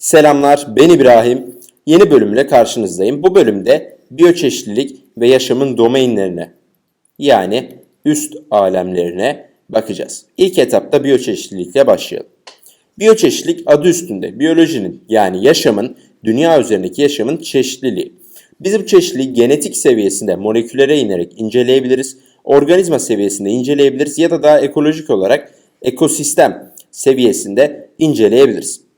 Selamlar, ben İbrahim. Yeni bölümle karşınızdayım. Bu bölümde biyoçeşitlilik ve yaşamın domainlerine yani üst alemlerine bakacağız. İlk etapta biyoçeşitlilikle başlayalım. Biyoçeşitlilik adı üstünde biyolojinin yani yaşamın, dünya üzerindeki yaşamın çeşitliliği. Biz bu çeşitliliği genetik seviyesinde moleküllere inerek inceleyebiliriz, organizma seviyesinde inceleyebiliriz ya da daha ekolojik olarak ekosistem seviyesinde inceleyebiliriz.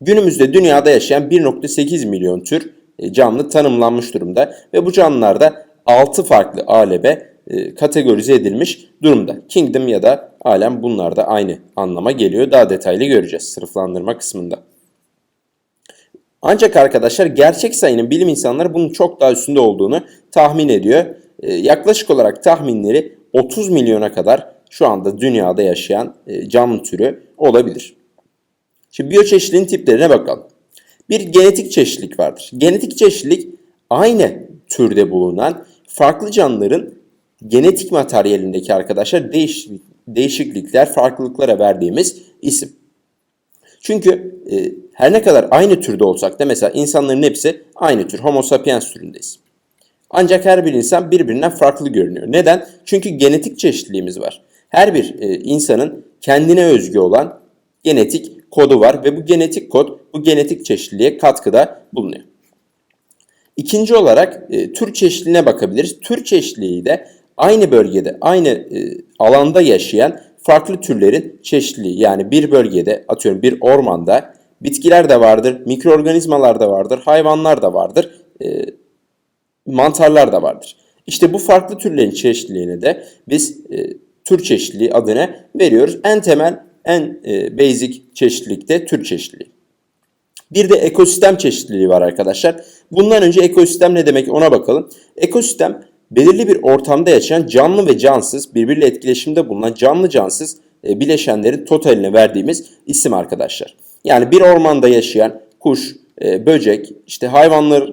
Günümüzde dünyada yaşayan 1.8 milyon tür e, canlı tanımlanmış durumda ve bu canlılar da 6 farklı aleme e, kategorize edilmiş durumda. Kingdom ya da alem bunlar da aynı anlama geliyor. Daha detaylı göreceğiz sınıflandırma kısmında. Ancak arkadaşlar gerçek sayının bilim insanları bunun çok daha üstünde olduğunu tahmin ediyor. E, yaklaşık olarak tahminleri 30 milyona kadar şu anda dünyada yaşayan canlı türü olabilir. Şimdi biyoçeşitliliğin tiplerine bakalım. Bir genetik çeşitlilik vardır. Genetik çeşitlilik aynı türde bulunan farklı canlıların genetik materyalindeki arkadaşlar değiş, değişiklikler, farklılıklara verdiğimiz isim. Çünkü e, her ne kadar aynı türde olsak da mesela insanların hepsi aynı tür Homo sapiens türündeyiz. Ancak her bir insan birbirinden farklı görünüyor. Neden? Çünkü genetik çeşitliliğimiz var. Her bir e, insanın kendine özgü olan genetik kodu var ve bu genetik kod bu genetik çeşitliliğe katkıda bulunuyor. İkinci olarak e, tür çeşitliliğine bakabiliriz. Tür çeşitliliği de aynı bölgede, aynı e, alanda yaşayan farklı türlerin çeşitliliği. Yani bir bölgede, atıyorum bir ormanda bitkiler de vardır, mikroorganizmalar da vardır, hayvanlar da vardır, e, mantarlar da vardır. İşte bu farklı türlerin çeşitliliğine de biz e, tür çeşitliliği adını veriyoruz. En temel en e, basic çeşitlilikte tür çeşitliliği. Bir de ekosistem çeşitliliği var arkadaşlar. Bundan önce ekosistem ne demek ona bakalım. Ekosistem belirli bir ortamda yaşayan canlı ve cansız birbiriyle etkileşimde bulunan canlı cansız e, bileşenlerin totaline verdiğimiz isim arkadaşlar. Yani bir ormanda yaşayan kuş, e, böcek, işte hayvanlar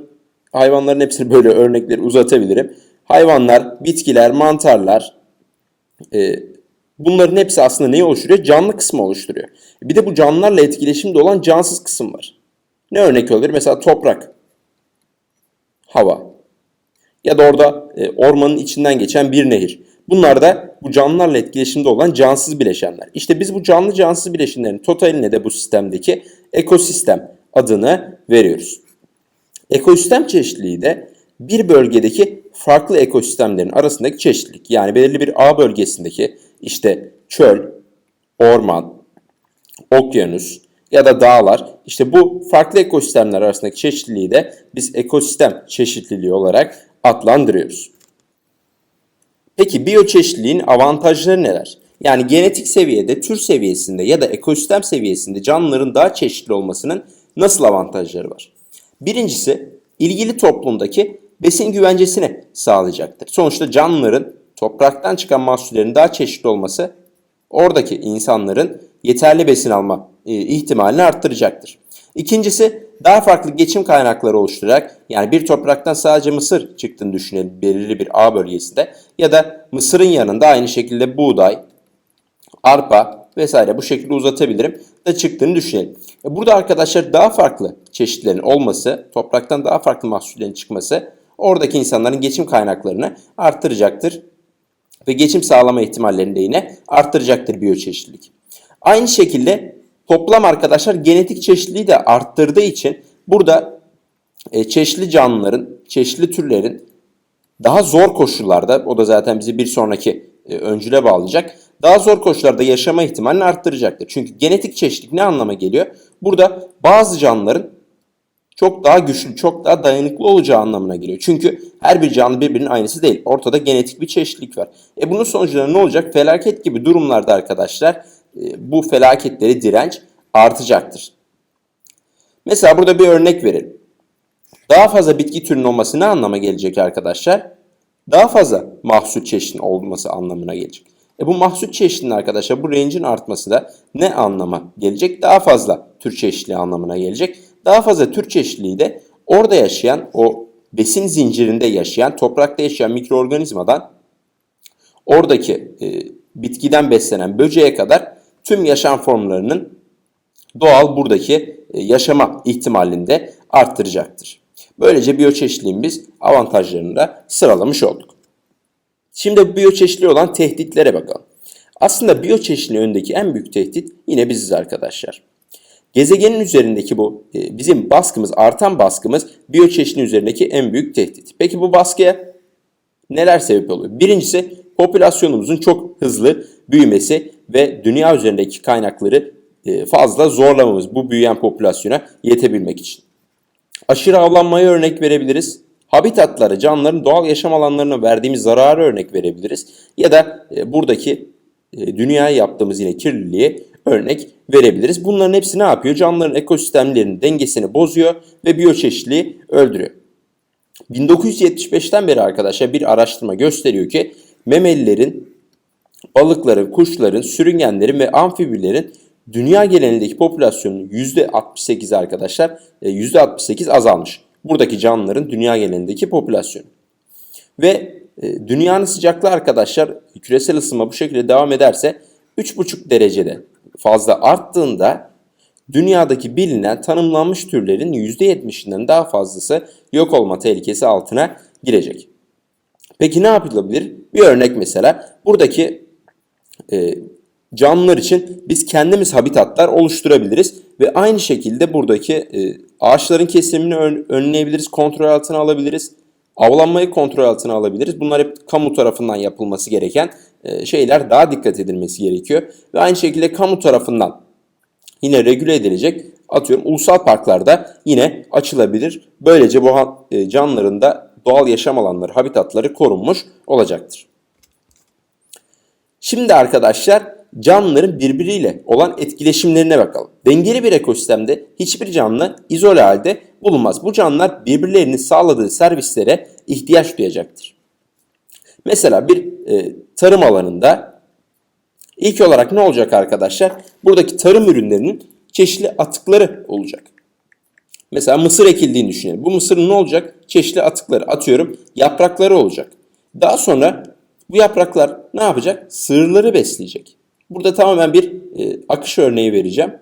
hayvanların hepsini böyle örnekleri uzatabilirim. Hayvanlar, bitkiler, mantarlar, e, Bunların hepsi aslında neyi oluşturuyor? Canlı kısmı oluşturuyor. Bir de bu canlılarla etkileşimde olan cansız kısım var. Ne örnek olabilir? Mesela toprak, hava ya da orada e, ormanın içinden geçen bir nehir. Bunlar da bu canlılarla etkileşimde olan cansız bileşenler. İşte biz bu canlı cansız bileşenlerin totaline de bu sistemdeki ekosistem adını veriyoruz. Ekosistem çeşitliliği de bir bölgedeki farklı ekosistemlerin arasındaki çeşitlilik. Yani belirli bir A bölgesindeki işte çöl, orman, okyanus ya da dağlar işte bu farklı ekosistemler arasındaki çeşitliliği de biz ekosistem çeşitliliği olarak adlandırıyoruz. Peki biyoçeşitliliğin avantajları neler? Yani genetik seviyede, tür seviyesinde ya da ekosistem seviyesinde canlıların daha çeşitli olmasının nasıl avantajları var? Birincisi ilgili toplumdaki besin güvencesini sağlayacaktır. Sonuçta canlıların topraktan çıkan mahsullerin daha çeşitli olması oradaki insanların yeterli besin alma e, ihtimalini arttıracaktır. İkincisi daha farklı geçim kaynakları oluşturarak yani bir topraktan sadece mısır çıktığını düşünelim belirli bir A bölgesinde ya da mısırın yanında aynı şekilde buğday, arpa vesaire bu şekilde uzatabilirim da çıktığını düşünelim. E, burada arkadaşlar daha farklı çeşitlerin olması, topraktan daha farklı mahsullerin çıkması oradaki insanların geçim kaynaklarını arttıracaktır ve geçim sağlama ihtimallerini de yine arttıracaktır biyoçeşitlilik. Aynı şekilde toplam arkadaşlar genetik çeşitliliği de arttırdığı için burada e, çeşitli canlıların, çeşitli türlerin daha zor koşullarda, o da zaten bizi bir sonraki e, öncüle bağlayacak, daha zor koşullarda yaşama ihtimalini arttıracaktır. Çünkü genetik çeşitlilik ne anlama geliyor? Burada bazı canlıların çok daha güçlü, çok daha dayanıklı olacağı anlamına geliyor. Çünkü her bir canlı birbirinin aynısı değil. Ortada genetik bir çeşitlilik var. E bunun sonuçları ne olacak? Felaket gibi durumlarda arkadaşlar e, bu felaketleri direnç artacaktır. Mesela burada bir örnek verelim. Daha fazla bitki türünün olması ne anlama gelecek arkadaşlar? Daha fazla mahsul çeşidinin olması anlamına gelecek. E bu mahsul çeşidinin arkadaşlar bu range'in artması da ne anlama gelecek? Daha fazla tür çeşitliliği anlamına gelecek. Daha fazla tür çeşitliliği de orada yaşayan o besin zincirinde yaşayan, toprakta yaşayan mikroorganizmadan oradaki e, bitkiden beslenen böceğe kadar tüm yaşam formlarının doğal buradaki e, yaşama ihtimalini de arttıracaktır. Böylece biyoçeşitliliğin avantajlarını da sıralamış olduk. Şimdi biyoçeşitliğe olan tehditlere bakalım. Aslında biyoçeşitliliğin önündeki en büyük tehdit yine biziz arkadaşlar. Gezegenin üzerindeki bu e, bizim baskımız, artan baskımız biyoçeşitliliğin üzerindeki en büyük tehdit. Peki bu baskıya neler sebep oluyor? Birincisi popülasyonumuzun çok hızlı büyümesi ve dünya üzerindeki kaynakları e, fazla zorlamamız bu büyüyen popülasyona yetebilmek için. Aşırı avlanmaya örnek verebiliriz. Habitatlara, canlıların doğal yaşam alanlarına verdiğimiz zararı örnek verebiliriz. Ya da e, buradaki e, dünyaya yaptığımız yine kirliliğe örnek verebiliriz. Bunların hepsi ne yapıyor? Canlıların ekosistemlerinin dengesini bozuyor ve biyoçeşitliliği öldürüyor. 1975'ten beri arkadaşlar bir araştırma gösteriyor ki memelilerin, balıkların, kuşların, sürüngenlerin ve amfibilerin dünya genelindeki popülasyonun %68 arkadaşlar %68 azalmış. Buradaki canlıların dünya genelindeki popülasyonu. Ve e, dünyanın sıcaklığı arkadaşlar küresel ısınma bu şekilde devam ederse 3,5 derecede fazla arttığında dünyadaki bilinen tanımlanmış türlerin %70'inden daha fazlası yok olma tehlikesi altına girecek. Peki ne yapılabilir? Bir örnek mesela buradaki e, canlılar için biz kendimiz habitatlar oluşturabiliriz ve aynı şekilde buradaki e, ağaçların kesimini ön, önleyebiliriz, kontrol altına alabiliriz. Avlanmayı kontrol altına alabiliriz. Bunlar hep kamu tarafından yapılması gereken şeyler daha dikkat edilmesi gerekiyor. Ve aynı şekilde kamu tarafından yine regüle edilecek atıyorum ulusal parklarda yine açılabilir. Böylece bu e, canlıların da doğal yaşam alanları, habitatları korunmuş olacaktır. Şimdi arkadaşlar canlıların birbiriyle olan etkileşimlerine bakalım. Dengeli bir ekosistemde hiçbir canlı izole halde bulunmaz. Bu canlılar birbirlerinin sağladığı servislere ihtiyaç duyacaktır. Mesela bir e, tarım alanında ilk olarak ne olacak arkadaşlar? Buradaki tarım ürünlerinin çeşitli atıkları olacak. Mesela mısır ekildiğini düşünelim. Bu mısırın ne olacak? Çeşitli atıkları atıyorum. Yaprakları olacak. Daha sonra bu yapraklar ne yapacak? Sığırları besleyecek. Burada tamamen bir e, akış örneği vereceğim.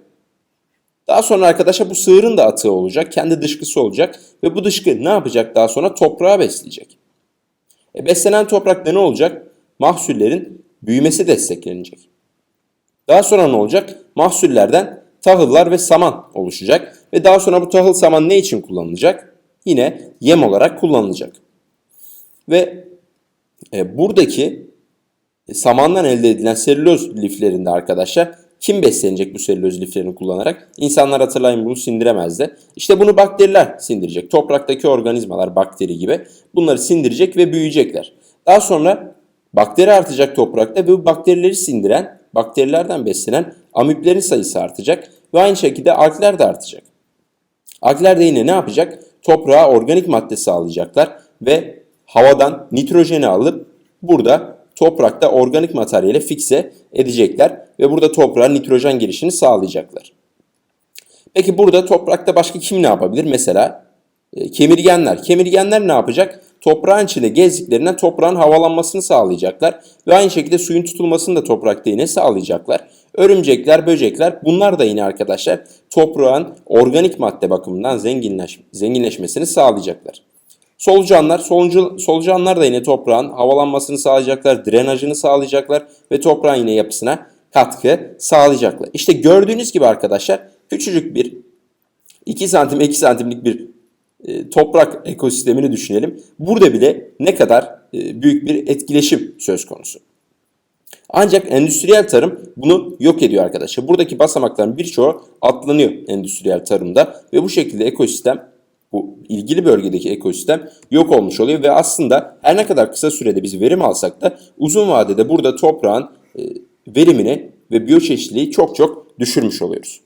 Daha sonra arkadaşlar bu sığırın da atığı olacak. Kendi dışkısı olacak. Ve bu dışkı ne yapacak daha sonra? Toprağı besleyecek. E, beslenen toprakta ne olacak? Mahsullerin büyümesi desteklenecek. Daha sonra ne olacak? Mahsullerden tahıllar ve saman oluşacak. Ve daha sonra bu tahıl saman ne için kullanılacak? Yine yem olarak kullanılacak. Ve e, buradaki samandan elde edilen selüloz liflerinde arkadaşlar kim beslenecek bu selüloz liflerini kullanarak? İnsanlar hatırlayın bunu sindiremezdi. İşte bunu bakteriler sindirecek. Topraktaki organizmalar bakteri gibi bunları sindirecek ve büyüyecekler. Daha sonra bakteri artacak toprakta ve bu bakterileri sindiren, bakterilerden beslenen amiplerin sayısı artacak ve aynı şekilde algler de artacak. Algler de yine ne yapacak? Toprağa organik madde sağlayacaklar ve havadan nitrojeni alıp burada toprakta organik materyale fikse edecekler ve burada toprağa nitrojen girişini sağlayacaklar. Peki burada toprakta başka kim ne yapabilir? Mesela e, kemirgenler. Kemirgenler ne yapacak? Toprağın içinde gezdiklerinden toprağın havalanmasını sağlayacaklar ve aynı şekilde suyun tutulmasını da toprakta yine sağlayacaklar. Örümcekler, böcekler bunlar da yine arkadaşlar toprağın organik madde bakımından zenginleş, zenginleşmesini sağlayacaklar. Solucanlar, soluncu, solucanlar da yine toprağın havalanmasını sağlayacaklar, drenajını sağlayacaklar ve toprağın yine yapısına katkı sağlayacaklar. İşte gördüğünüz gibi arkadaşlar küçücük bir 2 santim 2 santimlik bir e, toprak ekosistemini düşünelim. Burada bile ne kadar e, büyük bir etkileşim söz konusu. Ancak endüstriyel tarım bunu yok ediyor arkadaşlar. Buradaki basamakların birçoğu atlanıyor endüstriyel tarımda ve bu şekilde ekosistem bu ilgili bölgedeki ekosistem yok olmuş oluyor ve aslında her ne kadar kısa sürede biz verim alsak da uzun vadede burada toprağın e, verimini ve biyoçeşitliliği çok çok düşürmüş oluyoruz.